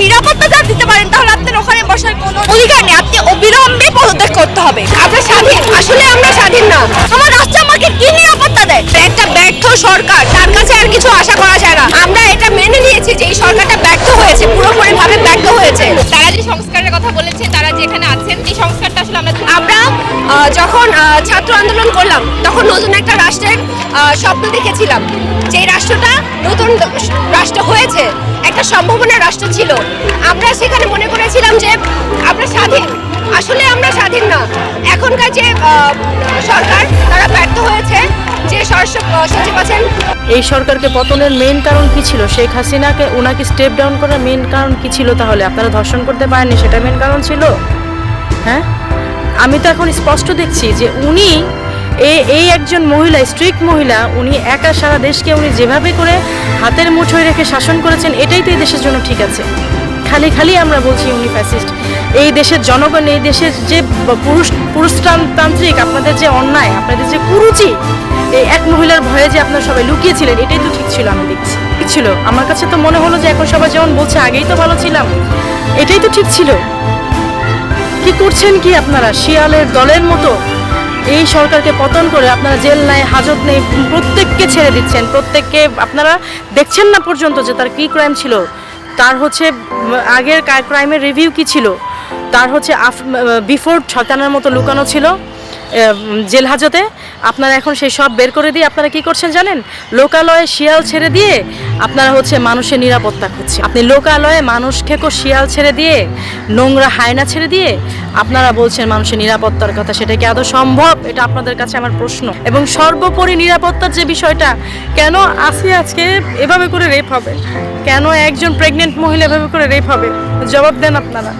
নিরাপত্তা যা দিতে পারেন তাহলে আপনার ওখানে বসার কোনো অধিকার নেই। আপনি অবিলম্বে পদত্যাগ করতে হবে। আমরা স্বাধীন। আসলে আমরা স্বাধীন না। আমার রাষ্ট্র আমাকে কি নিরাপত্তা দেয়? একটা ব্যর্থ সরকার তার কাছে আর কিছু আশা করা যায় না। আমরা এটা মেনে নিয়েছি যে এই সরকারটা ব্যর্থ হয়েছে পুরোপুরি ভাবে ব্যর্থ হয়েছে। তারা যে সংস্কারের কথা বলেছে তারা যেখানে আছেন এই সংস্কারটা আসলে আমরা আমরা যখন ছাত্র আন্দোলন করলাম তখন নতুন একটা রাষ্ট্রের স্বপ্ন দেখেছিলাম যে রাষ্ট্রটা নতুন রাষ্ট্র হয়েছে, একটা সম্ভাবনার রাষ্ট্র ছিল। আমরা সেখানে মনে করেছিলাম যে আমরা স্বাধীন। আসলে আমরা স্বাধীন না। এখনকার যে সরকার, তারা ব্যর্থ হয়েছে। যে সচিব আছেন এই সরকারকে পতনের মেইন কারণ কি ছিল? শেখ হাসিনাকে ওনাকে স্টেপ ডাউন করার মেইন কারণ কি ছিল তাহলে? আপনারা ধর্ষণ করতে পারেননি, সেটা মেইন কারণ ছিল? হ্যাঁ? আমি তো এখন স্পষ্ট দেখছি যে উনি এই একজন মহিলা, স্ট্রিক্ট মহিলা, উনি একা সারা দেশকে উনি যেভাবে করে হাতের মুঠোয় রেখে শাসন করেছেন, এটাই তো এই দেশের জন্য ঠিক আছে। খালি খালি আমরা বলছি উনি ফ্যাসিস্ট এই দেশের জনগণ, এই দেশের যে পুরুষ, পুরুষতান্ত্রিক, আপনাদের যে অন্যায়, আপনাদের যে কুরুচি, এই এক মহিলার ভয়ে যে আপনারা সবাই লুকিয়েছিলেন, এটাই তো ঠিক ছিল আমি দেখছি। ঠিক ছিল। আমার কাছে তো মনে হলো যে এখন সবাই যেমন বলছে, আগেই তো ভালো ছিলাম। এটাই তো ঠিক ছিল। কি করছেন কি আপনারা? শিয়ালের দলের মতো? এই সরকারকে পতন করে আপনারা জেল নেয় হাজত নেই, প্রত্যেককে ছেড়ে দিচ্ছেন। প্রত্যেককে আপনারা দেখছেন না পর্যন্ত যে তার কী ক্রাইম ছিল। তার হচ্ছে আগের ক্রাইমের রিভিউ কি ছিল? তার হচ্ছে বিফোর ছতানার মতো লুকানো ছিল। জেল হাজতে। আপনারা এখন সেই সব বের করে দিয়ে আপনারা কি করছেন জানেন? লোকালয়ে শিয়াল ছেড়ে দিয়ে আপনারা হচ্ছে মানুষের নিরাপত্তা খুঁজছে আপনি লোকালয়ে মানুষ খেকো শিয়াল ছেড়ে দিয়ে, নোংরা হায়না ছেড়ে দিয়ে আপনারা বলছেন মানুষের নিরাপত্তার কথা। সেটা কি আদৌ সম্ভব? এটা আপনাদের কাছে আমার প্রশ্ন। এবং সর্বোপরি নিরাপত্তার যে বিষয়টা, কেন আসি আজকে এভাবে করে রেপ হবে? কেন একজন প্রেগনেন্ট মহিলা এভাবে করে রেপ হবে? জবাব দেন আপনারা।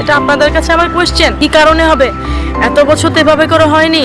এটা আপনাদের কাছে আমার কোয়েশ্চেন কি কারণে হবে? এত বছর তো এভাবে করে হয়নি।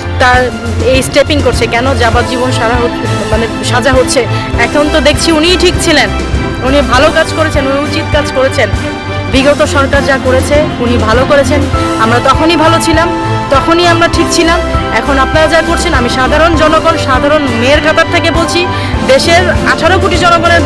তার এই স্টেপিং করছে, কেন যাবার জীবন সারা মানে সাজা হচ্ছে? এখন তো দেখছি উনিই ঠিক ছিলেন। উনি ভালো কাজ করেছেন, উনি উচিত কাজ করেছেন। বিগত সরকার যা করেছে, উনি ভালো করেছেন। আমরা তখনই ভালো ছিলাম, তখনই আমরা ঠিক ছিলাম। এখন আপনারা যা করছেন, আমি সাধারণ জনগণ, সাধারণ মেয়ের কাতার থেকে বলছি, দেশের আঠারো কোটি জনগণের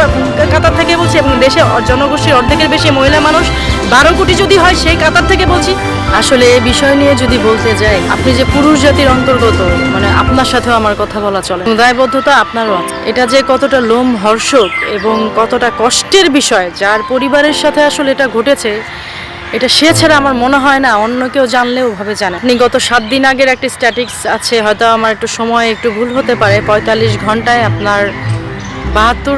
কাতার থেকে বলছি এবং দেশে জনগোষ্ঠীর অর্ধেকের বেশি মহিলা মানুষ, বারো কোটি যদি হয় সেই কাতার থেকে বলছি, আসলে এই বিষয় নিয়ে যদি বলতে যাই, আপনি যে পুরুষ জাতির অন্তর্গত মানে আপনার সাথেও আমার কথা বলা চলে। দায়বদ্ধতা আপনারও আছে। এটা যে কতটা লোম হর্ষক এবং কতটা কষ্টের বিষয়, যার পরিবারের সাথে আসলে এটা ঘটেছে এটা সে ছাড়া আমার মনে হয় না, অন্য কেউ জানলেও ভাবে জানে। আপনি গত সাত দিন আগের একটা স্ট্যাটিক্স আছে, হয়তো আমার একটু সময়, একটু ভুল হতে পারে। পঁয়তাল্লিশ ঘন্টায় আপনার বাহাত্তর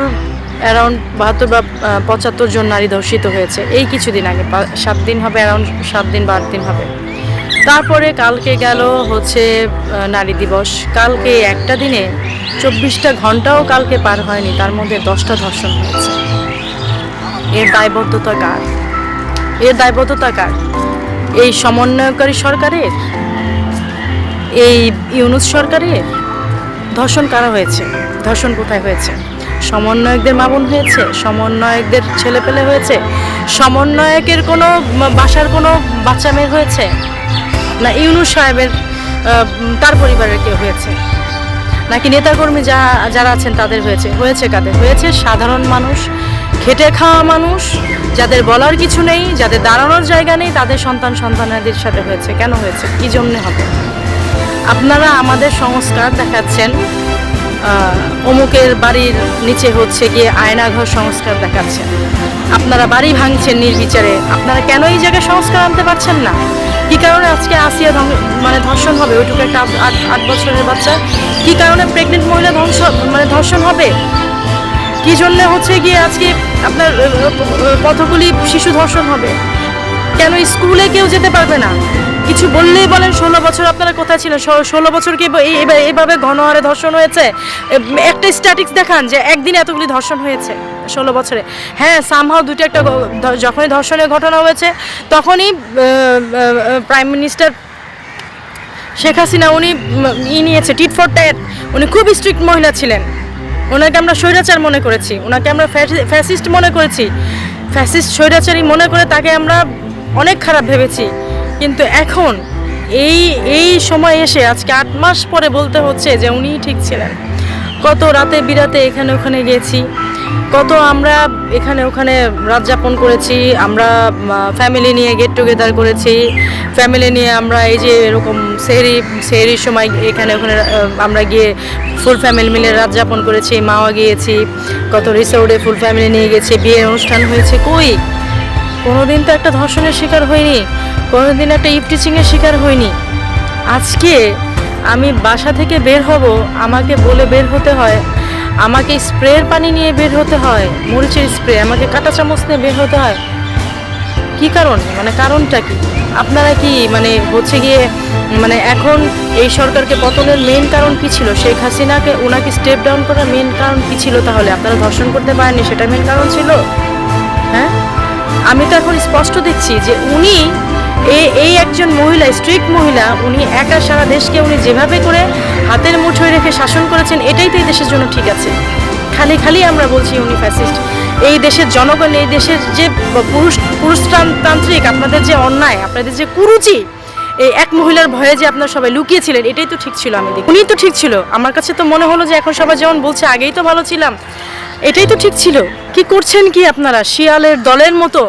অ্যারাউন্ড বাহাত্তর বা পঁচাত্তর জন নারী ধর্ষিত হয়েছে। এই কিছুদিন আগে সাত দিন হবে অ্যারাউন্ড সাত দিন বা দিন হবে। তারপরে কালকে গেল হচ্ছে নারী দিবস। কালকে একটা দিনে চব্বিশটা ঘন্টাও কালকে পার হয়নি, তার মধ্যে দশটা ধর্ষণ হয়েছে। এর দায়বদ্ধতা কার? এর দায়বদ্ধতা কার? এই সমন্বয়কারী সরকারের? এই ইউনুস সরকারের? ধর্ষণ কারা হয়েছে? ধর্ষণ কোথায় হয়েছে? সমন্বয়কদের মামুন হয়েছে? সমন্বয়কদের ছেলেপেলে হয়েছে? সমন্বয়কের কোনো বাসার কোনো বাচ্চা মেয়ে হয়েছে? না ইউনুস সাহেবের তার পরিবারের কেউ হয়েছে? নাকি নেতাকর্মী যা, যারা আছেন তাদের হয়েছে? হয়েছে কাদের? হয়েছে সাধারণ মানুষ খেটে খাওয়া মানুষ, যাদের বলার কিছু নেই, যাদের দাঁড়ানোর জায়গা নেই, তাদের সন্তান সন্তানাদের সাথে হয়েছে। কেন হয়েছে? কি জন্যে হবে? আপনারা আমাদের সংস্কার দেখাচ্ছেন। অমুকের বাড়ির নিচে হচ্ছে গিয়ে আয়নাঘর সংস্কার দেখাচ্ছেন। আপনারা বাড়ি ভাঙছেন নির্বিচারে। আপনারা কেন এই জায়গায় সংস্কার আনতে পারছেন না? কি কারণে আজকে আসিয়া মানে ধর্ষণ হবে? ওইটুকু একটা আট বছরের বাচ্চা। কি কারণে প্রেগনেন্ট মহিলা ধ্বংস মানে ধর্ষণ হবে? কি জন্য হচ্ছে গিয়ে আজকে আপনার কতগুলি শিশু ধর্ষণ হবে। কেন স্কুলে কেউ যেতে পারবে না? কিছু বললেই বলেন, ষোলো বছর আপনারা কোথায় ছিলেন? ষোলো- বছর কি এই- এই- এইভাবে ঘন হারে ধর্ষণ হয়েছে? একটা স্ট্যাটিক্স দেখান যে একদিনে এতগুলি ধর্ষণ হয়েছে ষোলো বছরে। হ্যাঁ সামহাও দুটো একটা যখনই ধর্ষণের ঘটনা হয়েছে, তখনই প্রাইম মিনিস্টার শেখ হাসিনা, উনি ই নিয়েছে, টিট ফর ট্যাট উনি খুব স্ট্রিক্ট মহিলা ছিলেন। ওনাকে আমরা স্বৈরাচার মনে করেছি, ওনাকে আমরা ফ্যাসিস্ট মনে করেছি। ফ্যাসিস্ট স্বৈরাচারী মনে করে তাকে আমরা অনেক খারাপ ভেবেছি। কিন্তু এখন এই এই সময় এসে আজকে আট মাস পরে বলতে হচ্ছে যে উনিই ঠিক ছিলেন। কত রাতে বিরাতে এখানে ওখানে গেছি কত আমরা এখানে, ওখানে রাত যাপন করেছি, আমরা ফ্যামিলি নিয়ে গেট টুগেদার করেছি ফ্যামিলি নিয়ে আমরা এই যে এরকম সেহরি, সেহরির সময় এখানে, ওখানে আমরা গিয়ে ফুল ফ্যামিলি মিলে রাত যাপন করেছি, মাওয়া গিয়েছি, কত রিসোর্টে ফুল ফ্যামিলি নিয়ে গেছি, বিয়ের অনুষ্ঠান হয়েছে কই? কোনোদিন তো একটা ধর্ষণের শিকার হয়নি, কোনোদিন একটা ইফটিচিংয়ের শিকার হয়নি। আজকে আমি বাসা থেকে বের হব, আমাকে বলে বের হতে হয় আমাকে স্প্রের পানি নিয়ে বের হতে হয়, মরিচের স্প্রে, আমাকে কাঁটা চামচ নিয়ে বের হতে হয়। কি কারণ? মানে কারণটা কি? আপনারা কি মানে হচ্ছে গিয়ে মানে এখন এই সরকারকে পতনের মেন কারণ কি ছিল? শেখ হাসিনাকে ওনাকে স্টেপ ডাউন করার মেন কারণ কি ছিল তাহলে? আপনারা ধর্ষণ করতে পারেননি, সেটা মেন কারণ ছিল? হ্যাঁ? আমি তো এখন স্পষ্ট দেখছি যে উনি এই একজন মহিলা স্ট্রিক্ট মহিলা, উনি একা সারা দেশকে উনি যেভাবে করে হাতের মুঠোয় রেখে শাসন করেছেন, এটাই তো এই দেশের জন্য ঠিক আছে। খালি খালি আমরা বলছি উনি ফ্যাসিস্ট এই দেশের জনগণ, এই দেশের যে পুরুষ, পুরুষতান্ত্রিক, আপনাদের যে অন্যায়, আপনাদের যে কুরুচি, এই এক মহিলার ভয়ে যে আপনারা সবাই লুকিয়েছিলেন, এটাই তো ঠিক ছিল আমি দেখি। উনি তো ঠিক ছিল। আমার কাছে তো মনে হলো যে এখন সবাই যেমন বলছে, আগেই তো ভালো ছিলাম। এটাই তো ঠিক ছিল। কি করছেন কি আপনারা? শিয়ালের দলের মতো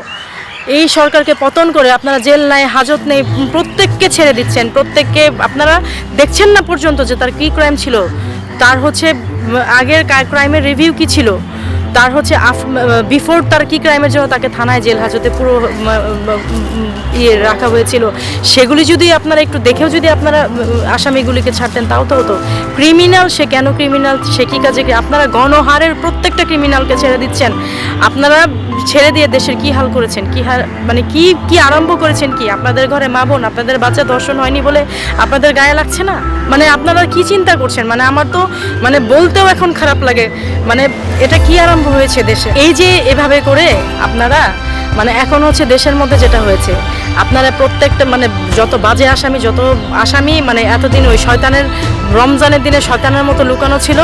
এই সরকারকে পতন করে আপনারা জেল নাই, হাজত নেই, প্রত্যেককে ছেড়ে দিচ্ছেন। প্রত্যেককে আপনারা দেখছেন না পর্যন্ত যে তার কী ক্রাইম ছিল। তার হচ্ছে, আগের ক্রাইমের রিভিউ কি ছিল? তার হচ্ছে বিফোর তার কি ক্রাইমের জন্য তাকে থানায় জেল হাজতে পুরো ইয়ে রাখা হয়েছিল। সেগুলি যদি আপনারা একটু দেখেও যদি আপনারা আসামিগুলিকে ছাড়তেন, তাও তো হতো। ক্রিমিনাল সে কেন ক্রিমিনাল সে কী কাজে আপনারা গণহারের প্রত্যেকটা ক্রিমিনালকে ছেড়ে দিচ্ছেন? আপনারা ছেড়ে দিয়ে দেশের কি হাল করেছেন? কি হাল মানে কি কি আরম্ভ করেছেন কি? আপনাদের ঘরে মা বোন, আপনাদের বাচ্চা দর্শন হয়নি বলে আপনাদের গায়ে লাগছে না? মানে আপনারা কি চিন্তা করছেন? মানে আমার তো মানে বলতেও এখন খারাপ লাগে। মানে এটা কি আরম্ভ হয়েছে দেশে? এই যে এভাবে করে আপনারা মানে এখন হচ্ছে দেশের মধ্যে যেটা হয়েছে, আপনারা প্রত্যেকটা মানে যত বাজে আসামি, যত আসামি মানে এতদিন ওই শয়তানের, রমজানের দিনে শয়তানের মতো লুকানো ছিল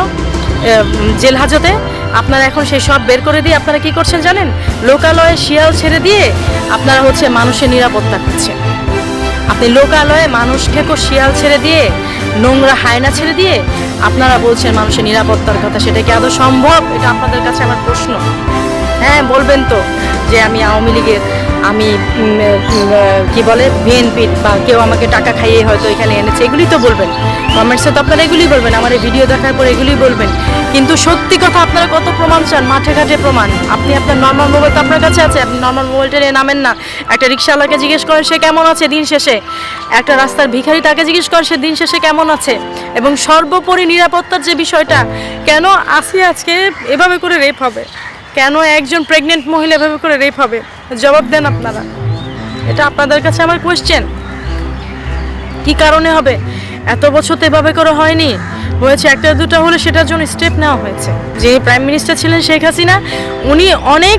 জেল হাজতে। আপনারা এখন সেই সব বের করে দিয়ে আপনারা কি করছেন জানেন? লোকালয়ে শিয়াল ছেড়ে দিয়ে আপনারা হচ্ছে মানুষের নিরাপত্তা করছেন আপনি লোকালয়ে মানুষ খেকো শিয়াল ছেড়ে দিয়ে, নোংরা হায়না ছেড়ে দিয়ে আপনারা বলছেন মানুষের নিরাপত্তার কথা। সেটা কি আদৌ সম্ভব? এটা আপনাদের কাছে আমার প্রশ্ন। হ্যাঁ বলবেন তো যে আমি আওয়ামী লীগের আমি কি বলে বিএনপির বা কেউ আমাকে টাকা খাইয়ে হয়তো এখানে এনেছে, এগুলি তো বলবেন। কমেন্টসে তো আপনারা এগুলি বলবেন, আমার এই ভিডিও দেখার পর এগুলি বলবেন। কিন্তু সত্যি কথা আপনারা কত প্রমাণ চান, মাঠে ঘাটে প্রমাণ? আপনি আপনার নর্মাল মোবাইল তো আপনার কাছে আছে, আপনি নর্মাল মোবাইলটা নিয়ে নামেন না। একটা রিক্সাওয়ালাকে জিজ্ঞেস করেন, সে কেমন আছে দিন শেষে? একটা রাস্তার ভিখারি তাকে জিজ্ঞেস করেন, সে দিন শেষে কেমন আছে? এবং সর্বোপরি নিরাপত্তার যে বিষয়টা, কেন আসি আজকে এভাবে করে রেপ হবে? কেন একজন প্রেগনেন্ট মহিলা এভাবে করে রেপ হবে? জবাব দেন আপনারা। এটা আপনাদের কাছে আমার কোয়েশ্চেন কি কারণে হবে? এত বছর তো এভাবে করে হয়নি। হয়েছে একটা দুটা হলে সেটার জন্য স্টেপ নেওয়া হয়েছে। যে প্রাইম মিনিস্টার ছিলেন শেখ হাসিনা, উনি অনেক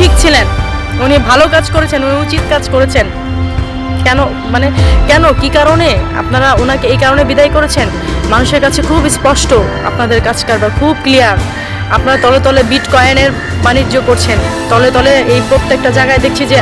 ঠিক ছিলেন। উনি ভালো কাজ করেছেন, উনি উচিত কাজ করেছেন। কেন মানে কেন, কি কারণে? আপনারা ওনাকে এই কারণে বিদায় করেছেন? মানুষের কাছে খুব স্পষ্ট আপনাদের কাজ কারবার, খুব ক্লিয়ার আপনারা তলে তলে বিট কয়েনের বাণিজ্য করছেন। তলে তলে এই প্রত্যেকটা জায়গায় দেখছি যে